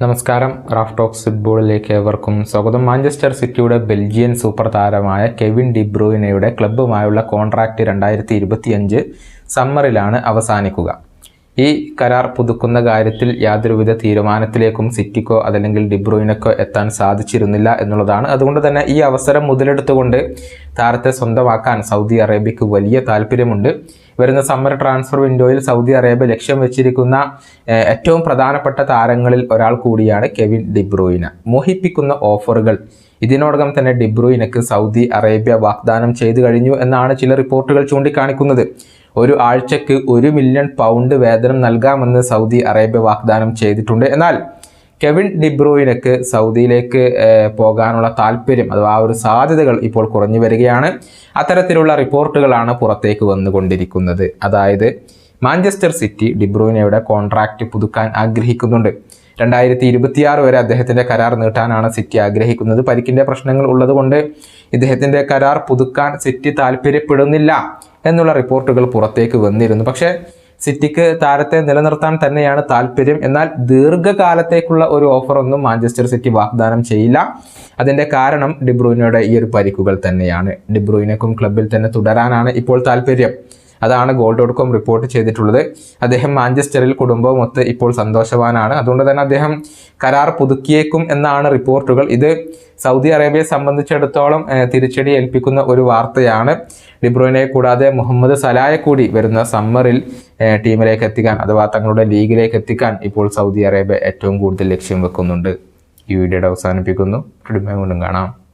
നമസ്കാരം. Raf talks ഫുട്ബോളിലേക്ക് ഏവർക്കും സ്വാഗതം. മാഞ്ചസ്റ്റർ സിറ്റിയുടെ ബെൽജിയൻ സൂപ്പർ താരമായ കെവിൻ ഡിബ്രൂയിനയുടെ ക്ലബ്ബുമായുള്ള കോൺട്രാക്റ്റ് രണ്ടായിരത്തി ഇരുപത്തിയഞ്ച് സമ്മറിലാണ് അവസാനിക്കുക. ഈ കരാർ പുതുക്കുന്ന കാര്യത്തിൽ യാതൊരുവിധ തീരുമാനത്തിലേക്കും സിറ്റിക്കോ അതല്ലെങ്കിൽ ഡിബ്രൂയിനക്കോ എത്താൻ സാധിച്ചിരുന്നില്ല എന്നുള്ളതാണ്. അതുകൊണ്ട് തന്നെ ഈ അവസരം മുതലെടുത്തുകൊണ്ട് താരത്തെ സ്വന്തമാക്കാൻ സൗദി അറേബ്യക്ക് വലിയ താല്പര്യമുണ്ട്. വരുന്ന സമ്മർ ട്രാൻസ്ഫർ വിൻഡോയിൽ സൗദി അറേബ്യ ലക്ഷ്യം വെച്ചിരിക്കുന്ന ഏറ്റവും പ്രധാനപ്പെട്ട താരങ്ങളിൽ ഒരാൾ കൂടിയാണ് കെവിൻ ഡിബ്രൂയിന. മോഹിപ്പിക്കുന്ന ഓഫറുകൾ. ഇതിനോടകം തന്നെ ഡിബ്രൂയിനക്ക് സൗദി അറേബ്യ വാഗ്ദാനം ചെയ്തു കഴിഞ്ഞു എന്നാണ് ചില റിപ്പോർട്ടുകൾ ചൂണ്ടിക്കാണിക്കുന്നത്. ഒരു ആഴ്ചയ്ക്ക് ഒരു മില്യൺ പൗണ്ട് വേതനം നൽകാമെന്ന് സൗദി അറേബ്യ വാഗ്ദാനം ചെയ്തിട്ടുണ്ട്. എന്നാൽ കെവിൻ ഡിബ്രോയിനൊക്കെ സൗദിയിലേക്ക് പോകാനുള്ള താല്പര്യം അഥവാ ആ ഒരു സാധ്യതകൾ ഇപ്പോൾ കുറഞ്ഞു വരികയാണ്. അത്തരത്തിലുള്ള റിപ്പോർട്ടുകളാണ് പുറത്തേക്ക് വന്നുകൊണ്ടിരിക്കുന്നത്. അതായത് മാഞ്ചസ്റ്റർ സിറ്റി ഡിബ്രോയിനയുടെ കോൺട്രാക്റ്റ് പുതുക്കാൻ ആഗ്രഹിക്കുന്നുണ്ട്. രണ്ടായിരത്തി ഇരുപത്തിയാറ് വരെ അദ്ദേഹത്തിന്റെ കരാർ നീട്ടാനാണ് സിറ്റി ആഗ്രഹിക്കുന്നത്. പരിക്കിന്റെ പ്രശ്നങ്ങൾ ഉള്ളതുകൊണ്ട് ഇദ്ദേഹത്തിന്റെ കരാർ പുതുക്കാൻ സിറ്റി താല്പര്യപ്പെടുന്നില്ല എന്നുള്ള റിപ്പോർട്ടുകൾ പുറത്തേക്ക് വന്നിരുന്നു. പക്ഷേ സിറ്റിക്ക് താരത്തെ നിലനിർത്താൻ തന്നെയാണ് താല്പര്യം. എന്നാൽ ദീർഘകാലത്തേക്കുള്ള ഒരു ഓഫറൊന്നും മാഞ്ചസ്റ്റർ സിറ്റി വാഗ്ദാനം ചെയ്യില്ല. അതിന്റെ കാരണം ഡിബ്രൂയിനയുടെ ഈ ഒരു പരിക്കുകൾ തന്നെയാണ്. ഡിബ്രൂയിനക്കും ക്ലബിൽ തന്നെ തുടരാനാണ് ഇപ്പോൾ താല്പര്യം. അതാണ് ഗോൾ ഡോട്ട് കോം റിപ്പോർട്ട് ചെയ്തിട്ടുള്ളത്. അദ്ദേഹം മാഞ്ചസ്റ്ററിൽ കുടുംബവുമൊത്ത് ഇപ്പോൾ സന്തോഷവാനാണ്. അതുകൊണ്ട് തന്നെ അദ്ദേഹം കരാർ പുതുക്കിയേക്കും എന്നാണ് റിപ്പോർട്ടുകൾ. ഇത് സൗദി അറേബ്യയെ സംബന്ധിച്ചിടത്തോളം തിരിച്ചടി ഏൽപ്പിക്കുന്ന ഒരു വാർത്തയാണ്. ഡിബ്രോയിനെ കൂടാതെ മുഹമ്മദ് സലായെ കൂടി വരുന്ന സമ്മറിൽ ടീമിലേക്ക് എത്തിക്കാൻ അഥവാ തങ്ങളുടെ ലീഗിലേക്ക് എത്തിക്കാൻ ഇപ്പോൾ സൗദി അറേബ്യ ഏറ്റവും കൂടുതൽ ലക്ഷ്യം വെക്കുന്നുണ്ട്. ഈ വീഡിയോയുടെ അവസാനിപ്പിക്കുന്നു. വീണ്ടും കാണാം.